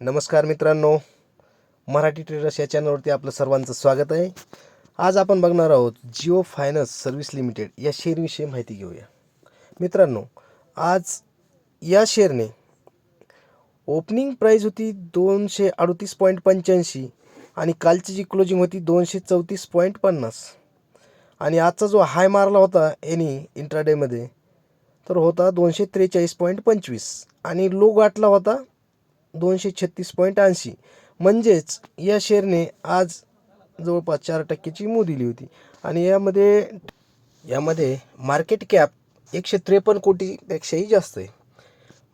नमस्कार मित्रांनो मराठी ट्रेडर्स या चॅनलवरती आपलं सर्वांचं स्वागत आहे. आज आपण बघणार आहोत जिओ फायनान्स सर्व्हिस लिमिटेड या शेअरविषयी माहिती घेऊया. मित्रांनो आज या शेअरने ओपनिंग प्राईज होती दोनशे अडतीस पॉईंट पंच्याऐंशी आणि कालची जी क्लोजिंग होती दोनशे चौतीस पॉईंट पन्नास. आणि आजचा जो हाय मारला होता एनी इंट्राडेमध्ये तर होता दोनशे त्रेचाळीस पॉईंट पंचवीस. आणि लो गाठला होता दोनशे छत्तीस पॉईंट ऐंशी. म्हणजेच या शेअरने आज जवळपास चार टक्क्याची मू दिली होती. आणि यामध्ये यामध्ये मार्केट कॅप एकशे त्रेपन्न कोटीपेक्षाही जास्त आहे.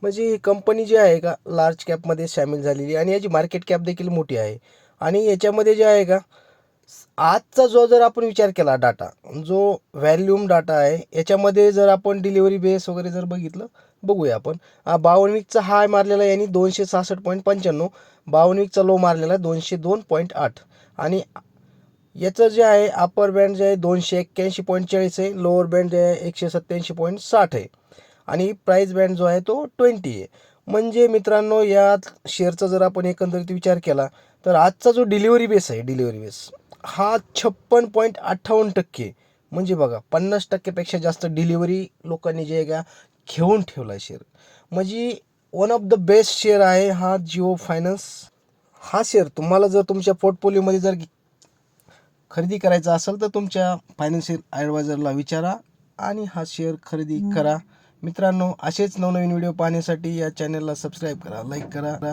म्हणजे ही कंपनी जी आहे का लार्ज कॅपमध्ये सामील झालेली आणि याची मार्केट कॅप देखील मोठी आहे. आणि याच्यामध्ये जे आहे का आजचा जो जर आपण विचार केला डाटा जो व्हॅल्यूम डाटा आहे याच्यामध्ये जर आपण डिलिव्हरी बेस वगैरे जर बघितलं बघूया आपण. हा बावन्न वीकचा हाय मारलेला आहे यांनी दोनशे सहासष्ट पॉईंट पंच्याण्णव बावन्न वीकचा लो मारलेला आहे दोनशे दोन पॉईंट आठ. आणि याचं जे आहे अपर बँड जे आहे दोनशे एक्क्याऐंशी पॉईंट चाळीस आहे लोअर बँड जे आहे एकशे सत्त्याऐंशी पॉईंट साठ आहे. आणि प्राईस बँड जो आहे तो ट्वेंटी आहे. म्हणजे मित्रांनो या शेअरचा जर आपण एकंदरीत विचार केला तर आजचा जो डिलिव्हरी बेस आहे डिलिव्हरी बेस हा छप्पन पॉईंट अठ्ठावन्न टक्के. म्हणजे बघा पन्नास टक्क्यापेक्षा जास्त डिलिव्हरी लोकांनी जे का घेऊन ठेवला आहे शेअर म्हणजे one of the best share आहे हा जिओ फायनान्स हा शेअर तुम्हाला जर तुमच्या पोर्टफोलिओमध्ये जर खरेदी करायचा असेल तर तुमच्या फायनान्शियल ॲडवायझरला विचारा आणि हा शेअर खरेदी करा. मित्रांनो असेच नवनवीन व्हिडिओ पाहण्यासाठी या चॅनलला सबस्क्राईब करा लाईक करा.